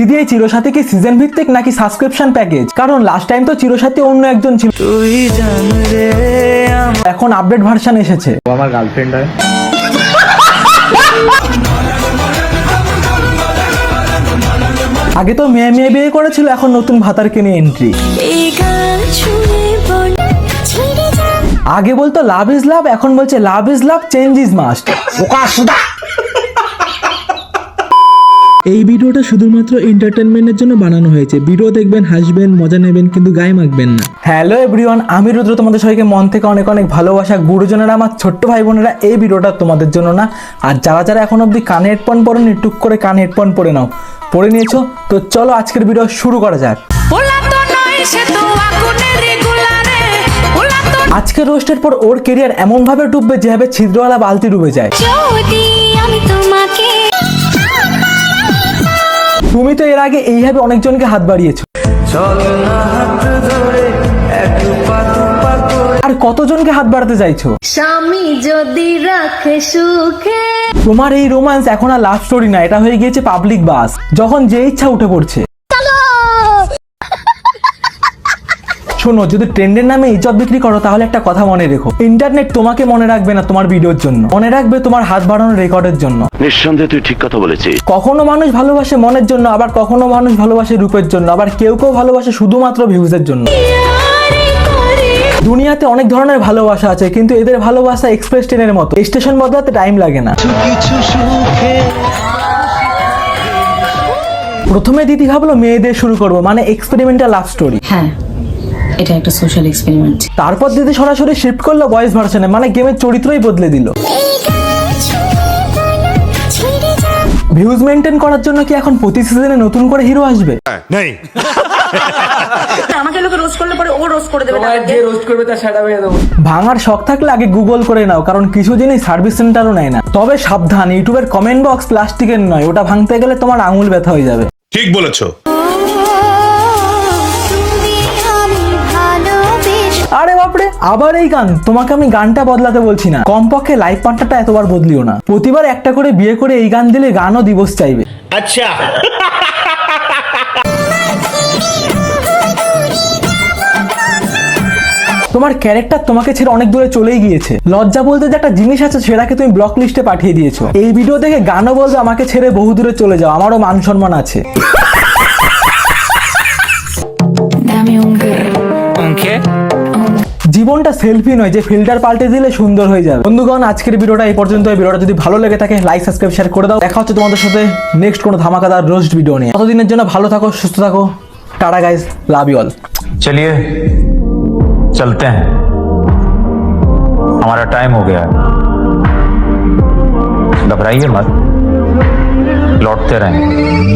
দিদি এই চিরসাথী কি সিজন ভিত্তিক নাকি সাবস্ক্রিপশন প্যাকেজ কারণ লাস্ট টাইম তো চিরসাথী অন্য একজন ছিল। তুই এখন আপডেট ভার্সন এসেছে। ও আমার গার্লফ্রেন্ড হয়। আগে তো মেয়ে মেয়ে বিয়ে করেছিল এখন নতুন ভাতারকে নিয়ে এন্ট্রি আগে বলতো লাভ ইজ লাভ এখন বলছে love is love change is must এই ভিডিওটা শুধুমাত্র এন্টারটেনমেন্টের জন্য বানানো হয়েছে। ভিডিও দেখবেন হাসবেন মজা নেবেন কিন্তু গায়ে মাখবেন না। হ্যালো এভরিওয়ান আমি রুদ্র। তোমাদের সবাইকে মন থেকে অনেক অনেক ভালোবাসা। গুরুজনেরা আমার ছোট্ট ভাই বোনেরা এই ভিডিওটা তোমাদের জন্য না। আর যারা যারা এখন অবধি কানে হেডফোন পরেনি টুক করে কানে হেডফোন পরে নাও। পরে নিয়েছো। তো চলো আজকের ভিডিও শুরু করা যাক। ওলা তো নয় সে তো আগুনের রেগুলারে ওলা তো আজকে রোস্টের পর ওর কেরিয়ার এমন ভাবে ডুববে যেভাবে ছিদ্রওয়ালা বালতি ডুবে যায়। আমি তোমাকে তুমি তো এর আগে এইভাবে অনেকজনকে হাত বাড়িয়েছো। আর কতজনকে হাত বাড়াতে চাইছো? স্বামী যদি রাখে সুখে। তোমার এই রোমান্স এখন আর লাভ স্টোরি না এটা হয়ে গিয়েছে পাবলিক বাস যখন যে ইচ্ছা উঠে পড়ছে। শোনো যদি ট্রেন্ডের নামে ইজ্জত বিক্রি করো তাহলে একটা কথা মনে রেখো। ইন্টারনেট তোমাকে মনে রাখবে না তোমার ভিডিওর জন্য। মনে রাখবে তোমার হাত বাড়ানোর রেকর্ডের জন্য। নিঃসন্দেহে তুই ঠিক কথা বলেছিস। কখনো মানুষ ভালোবাসে মনের জন্য আবার কখনো মানুষ ভালোবাসে রূপের জন্য আবার কেউ কেউ ভালোবাসে শুধুমাত্র ভিউজের জন্য। দুনিয়াতে অনেক ধরনের ভালোবাসা আছে কিন্তু এদের ভালোবাসা এক্সপ্রেস ট্রেনের মতো। স্টেশন বদলাতে টাইম লাগে না। প্রথমে দিদি ভাবলো মেয়েদের শুরু করব মানে এক্সপেরিমেন্টাল লাভ স্টোরি হ্যাঁ। এটা একটা সোশ্যাল এক্সপেরিমেন্ট তারপর দিদি সরাসরি শিফট করল বয়েস ভার্সনে মানে গেমের চরিত্রই বদলে দিল। ভিউজ মেনটেন করার জন্য কি এখন প্রতি সিজনে নতুন করে হিরো আসবে? আমাকে লোকে রোজ করলে পরে ও রোজ করে দেবে তাদেরকে। ভাঙার শখ থাকলে আগে গুগল করে নাও কারণ কিছু জিনিস সার্ভিস সেন্টারও নেয় না। তবে সাবধান ইউটিউবের কমেন্ট বক্স প্লাস্টিকের নয় ওটা ভাঙতে গেলে তোমার আঙুল ব্যথা হয়ে যাবে। ঠিক বলেছ। আবার এই গান তোমাকে আমি গানটা বদলাতে বলছি না। কমপক্ষে লাইফ পার্টনারটা এতবার বদলিও না। প্রতিবার একটা করে বিয়ে করে এই গান দিলে গানও দিবস চাইবে। আচ্ছা। তোমার ক্যারেক্টার তোমাকে ছেড়ে অনেক দূরে চলেই গিয়েছে। লজ্জা বলতে যে একটা জিনিস আছে সেটাকে তুমি ব্লক লিস্টে পাঠিয়ে দিয়েছ। এই ভিডিও দেখে গানও বলবে আমাকে ছেড়ে বহু দূরে চলে যাও আমারও মান সম্মান আছে। জীবনটা সেলফি নয় যে ফিল্টার পাল্টে দিলে সুন্দর হয়ে যাবে বন্ধুগণ আজকের ভিডিওটা এই পর্যন্ত এই ভিডিওটা যদি ভালো লেগে থাকে লাইক সাবস্ক্রাইব শেয়ার করে দাও দেখা হচ্ছে তোমাদের সাথে নেক্সট কোনো ধামাকাদার রোস্ট ভিডিও নিয়ে ততদিনের জন্য ভালো থাকো সুস্থ থাকো tata guys love you all चलिए चलते हैं हमारा टाइम हो गया है घबराइए मत लौटते रहेंगे